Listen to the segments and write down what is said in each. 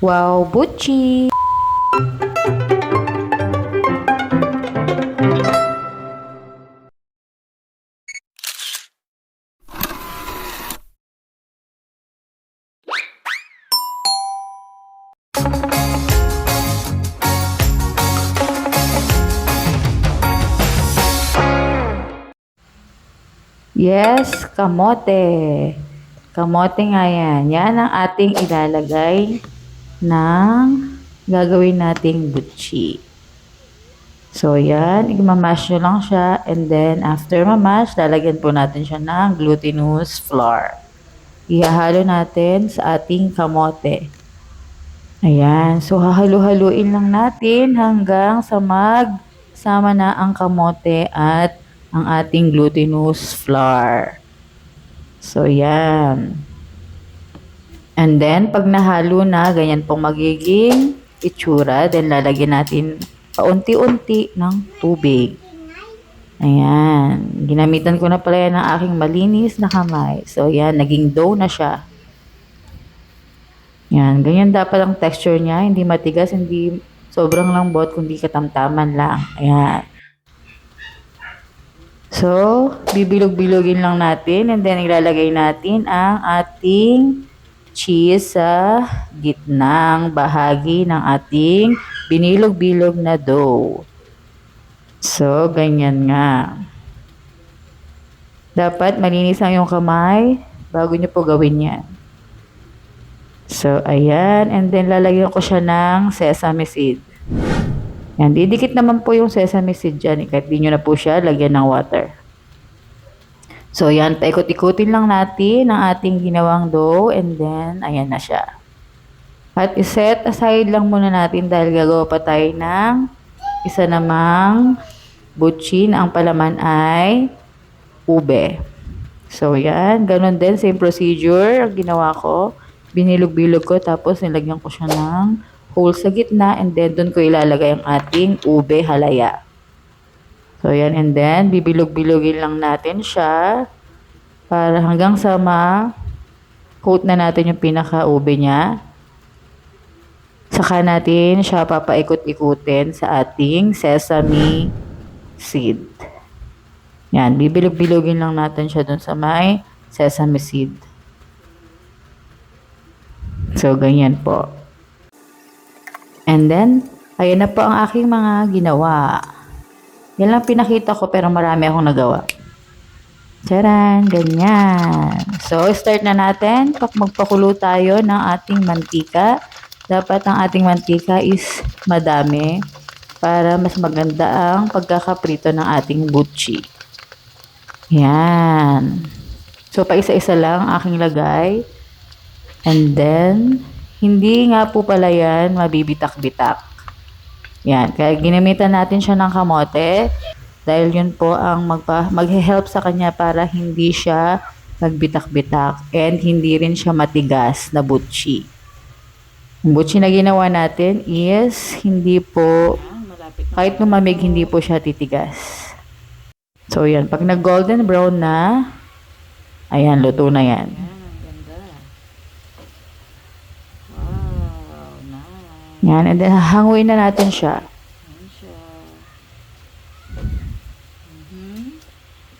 Wow, Butchie! Yes, kamote. Kamote nga yan. Yan ang ating ilalagay ng gagawin nating butchi. So, yan. Igmamash nyo lang siya. And then, after mamash, lalagyan po natin siya ng glutinous flour. Ihahalo natin sa ating kamote. Ayan. So, hahalo-haluin lang natin hanggang sa magsama na ang kamote at ang ating glutinous flour. So, yan. And then, pag nahalo na, ganyan pong magiging itsura. Then, lalagyan natin paunti-unti ng tubig. Ayan. Ginamitan ko na pala yan ng aking malinis na kamay. So, yan. Naging dough na siya. Yan. Ganyan dapat ang texture niya. Hindi matigas, hindi sobrang lambot, kundi katamtaman lang. Ayan. So, bibilog-bilogin lang natin and then ilalagay natin ang ating cheese sa gitnang bahagi ng ating binilog-bilog na dough. So, ganyan nga. Dapat malinis ang yung kamay bago nyo po gawin yan. So, ayan. And then, lalagyan ko siya ng sesame seed. Yan, didikit naman po yung sesame seed dyan. eh, Kahit di nyo na po siya lagyan ng water. So, yan. Paikot-ikutin lang natin ang ating ginawang dough. And then, ayan na siya. At iset aside lang muna natin dahil gagawa pa tayo ng isa namang butchi na ang palaman ay ube. So, yan. Ganon din. Same procedure. Ang ginawa ko. Binilog-bilog ko. Tapos, nilagyan ko siya ng hole sa gitna and then doon ko ilalagay ang ating ube halaya. So, yan. And then, bibilog-bilogin lang natin siya para hanggang sa ma-coat na natin yung pinaka-ube niya. Saka natin siya papaikot-ikutin sa ating sesame seed. Yan, bibilog-bilogin lang natin siya doon sa may sesame seed. So, ganyan po. And then, ayan na po ang aking mga ginawa. Yan lang pinakita ko pero marami akong nagawa. Charan, ganyan. So, start na natin. Pag magpakulo tayo ng ating mantika, dapat ang ating mantika is madami para mas maganda ang pagkakaprito ng ating butchi. Yan. So, pa isa-isa lang ang aking lagay. And then, hindi nga po pala yan mabibitak-bitak. Yan. Kaya ginamitan natin siya ng kamote dahil yun po ang magpa, mag-help sa kanya para hindi siya magbitak-bitak and hindi rin siya matigas na butchi. Ang butchi na ginawa natin is hindi po, kahit lumamig, hindi po siya titigas. So, yan. Pag nag-golden brown na, ayan, luto na yan. Yan, and then hahanguin na natin siya.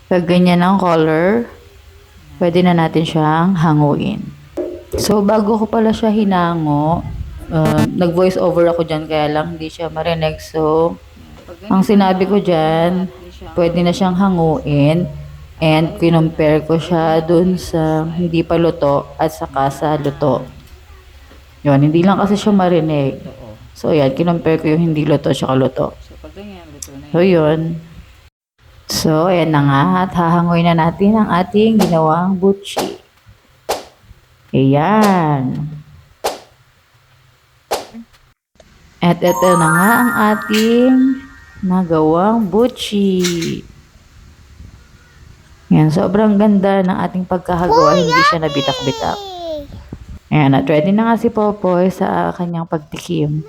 Pag ganyan ang color, pwede na natin siyang hanguin. So, bago ko pala siya hinango, uh, nag-voice over ako dyan, kaya lang hindi siya marinig. So, ang sinabi ko dyan, pwede na siyang hanguin. And kinumpare ko siya dun sa hindi pa luto at saka sa luto. Yun, hindi lang kasi siya marinig. So, yan, kinumpare ko yung hindi luto at luto. So, pag ganyan, luto na So, yun. So, ayan na nga. At hahangoy na natin ang ating ginawang butchi. Ayan. At ito na nga ang ating nagawang butchi. Ayan, sobrang ganda ng ating pagkakagawa. Hindi siya nabitak-bitak. Ayan, at ready na nga si Popoy sa kanyang pagtikim.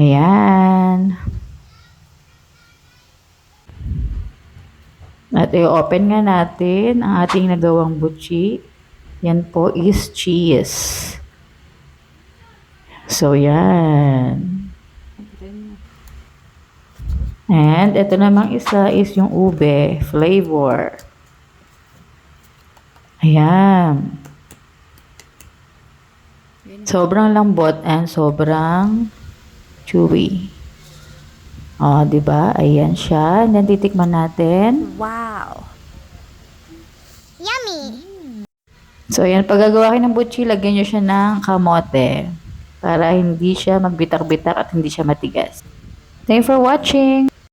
Ayan. At i-open nga natin ang ating nagawang butchi. Yan po is cheese. So, yan. And, ito namang isa is yung ube flavor. Ayan. Sobrang lambot and sobrang chewy. Oh, 'di ba? Ayan siya. And then titikman natin. Wow. Yummy. So, ayan, pag gagawa kayo ng butchi, lagyan nyo siya ng kamote para hindi siya magbitak-bitak at hindi siya matigas. Thank you for watching!